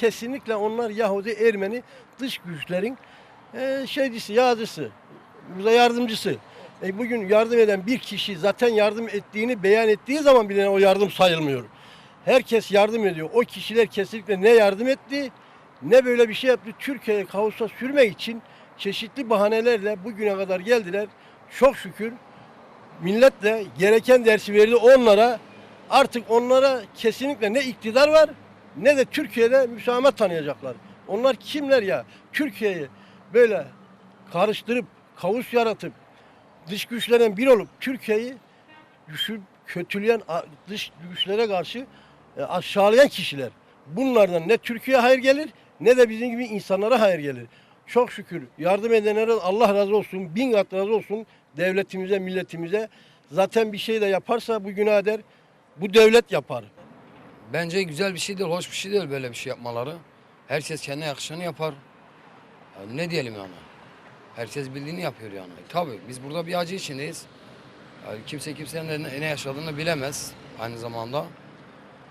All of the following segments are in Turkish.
kesinlikle onlar Yahudi, Ermeni dış güçlerin e, şeycisi, yağcısı, bize yardımcısı. E, bugün yardım eden bir kişi zaten yardım ettiğini beyan ettiği zaman bile o yardım sayılmıyor. Herkes yardım ediyor. O kişiler kesinlikle ne yardım etti ne böyle bir şey yaptı. Türkiye'ye kaosa sürmek için çeşitli bahanelerle bugüne kadar geldiler. Çok şükür millet de gereken dersi verdi onlara. Artık onlara kesinlikle ne iktidar var ne de Türkiye'de müsamaha tanıyacaklar. Onlar kimler ya? Türkiye'yi böyle karıştırıp, kavus yaratıp, dış güçlerden bir olup Türkiye'yi düşürüp kötüleyen dış güçlere karşı e, aşağılayan kişiler. Bunlardan ne Türkiye'ye hayır gelir ne de bizim gibi insanlara hayır gelir. Çok şükür yardım edenlere Allah razı olsun, bin kat razı olsun devletimize, milletimize. Zaten bir şey de yaparsa bu günah eder. Bu devlet yapar. Bence güzel bir şey değil, hoş bir şey değil böyle bir şey yapmaları. Herkes kendine yakışanı yapar. Yani ne diyelim yani? Herkes bildiğini yapıyor yani. Tabii biz burada bir acı içindeyiz. Yani kimse kimsenin ne, ne yaşadığını bilemez aynı zamanda.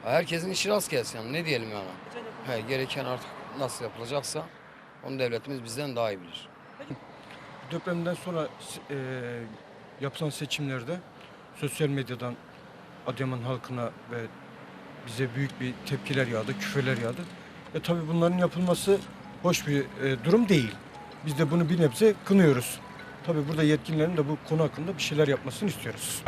Herkesin işi rast gelsin yani ne diyelim yani. He, gereken artık nasıl yapılacaksa onu devletimiz bizden daha iyi bilir. Depremden sonra e, yapılan seçimlerde sosyal medyadan Adıyaman halkına ve bize büyük bir tepkiler yağdı, küfürler yağdı. E tabi bunların yapılması hoş bir e, durum değil. Biz de bunu bir nebze kınıyoruz. Tabi burada yetkililerin de bu konu hakkında bir şeyler yapmasını istiyoruz.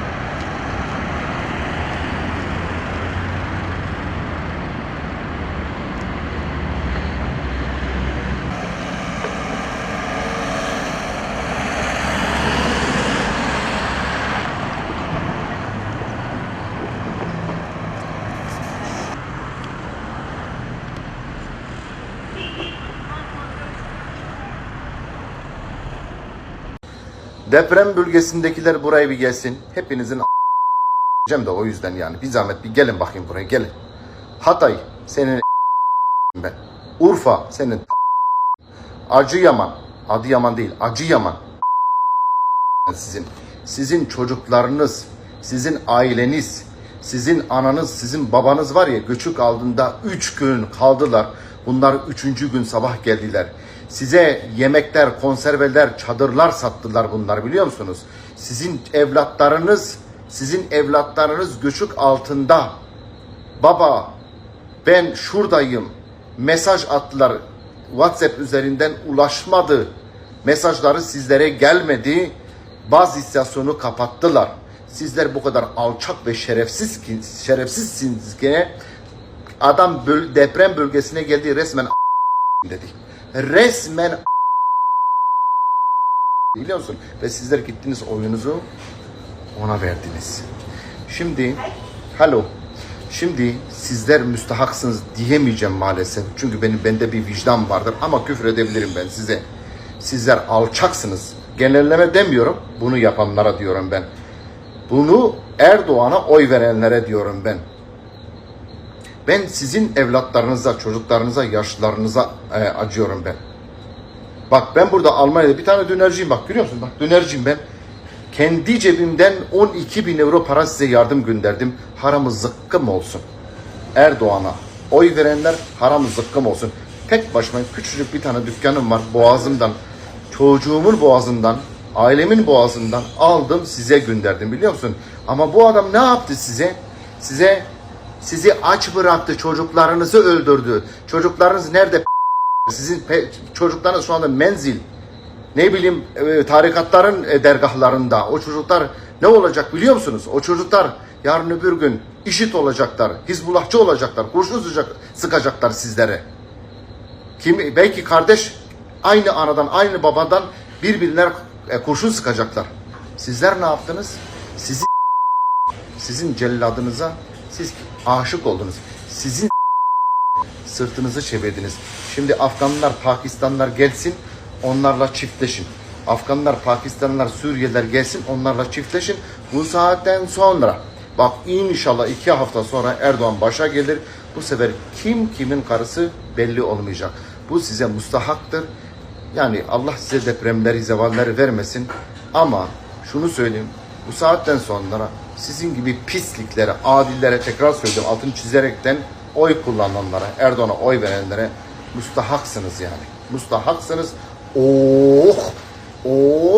Deprem bölgesindekiler buraya bir gelsin. Hepinizin Cem de o yüzden yani. Bir zahmet bir gelin bakayım buraya gelin. Hatay senin ben. Urfa senin Acıyaman. Adıyaman değil Acıyaman. Sizin. Sizin çocuklarınız, sizin aileniz, sizin ananız, sizin babanız var ya göçük aldığında 3 gün kaldılar. Bunlar üçüncü gün sabah geldiler. Size yemekler, konserveler, çadırlar sattılar bunlar biliyor musunuz? Sizin evlatlarınız, sizin evlatlarınız göçük altında. Baba ben şuradayım. Mesaj attılar. WhatsApp üzerinden ulaşmadı. Mesajları sizlere gelmedi. Baz istasyonu kapattılar. Sizler bu kadar alçak ve şerefsiz ki, şerefsizsiniz ki adam deprem bölgesine geldi resmen dedi. Resmen biliyor musun? Ve sizler gittiniz oyunuzu ona verdiniz. Şimdi hello. Şimdi sizler müstahaksınız diyemeyeceğim maalesef. Çünkü benim bende bir vicdan vardır ama küfür edebilirim ben size. Sizler alçaksınız. Genelleme demiyorum. Bunu yapanlara diyorum ben. Bunu Erdoğan'a oy verenlere diyorum ben. Ben sizin evlatlarınıza, çocuklarınıza, yaşlılarınıza e, acıyorum ben. Bak ben burada Almanya'da bir tane dönerciyim bak görüyor musun? Bak dönerciyim ben. Kendi cebimden 12 bin euro para size yardım gönderdim. Haramı zıkkım olsun. Erdoğan'a oy verenler haramı zıkkım olsun. Tek başıma küçücük bir tane dükkanım var boğazımdan. Çocuğumun boğazından, ailemin boğazından aldım size gönderdim biliyor musun? Ama bu adam ne yaptı size? Size sizi aç bıraktı, çocuklarınızı öldürdü. Çocuklarınız nerede? Sizin çocuklarınız şu anda menzil. Ne bileyim e, tarikatların e, dergahlarında. O çocuklar ne olacak biliyor musunuz? O çocuklar yarın öbür gün işit olacaklar. Hizbullahçı olacaklar. Kurşun sıkacaklar sizlere. Kim, belki kardeş aynı anadan aynı babadan birbirine e, kurşun sıkacaklar. Sizler ne yaptınız? Sizi sizin celladınıza siz aşık oldunuz. Sizin sırtınızı çevirdiniz. Şimdi Afganlar, Pakistanlar gelsin, onlarla çiftleşin. Afganlar, Pakistanlar, Suriyeliler gelsin, onlarla çiftleşin. Bu saatten sonra, bak inşallah iki hafta sonra Erdoğan başa gelir. Bu sefer kim kimin karısı belli olmayacak. Bu size mustahaktır. Yani Allah size depremleri, zevalleri vermesin. Ama şunu söyleyeyim, bu saatten sonra sizin gibi pisliklere, adillere tekrar söylüyorum altını çizerekten oy kullananlara, Erdoğan'a oy verenlere müstahaksınız yani. Müstahaksınız. Oh! Oh!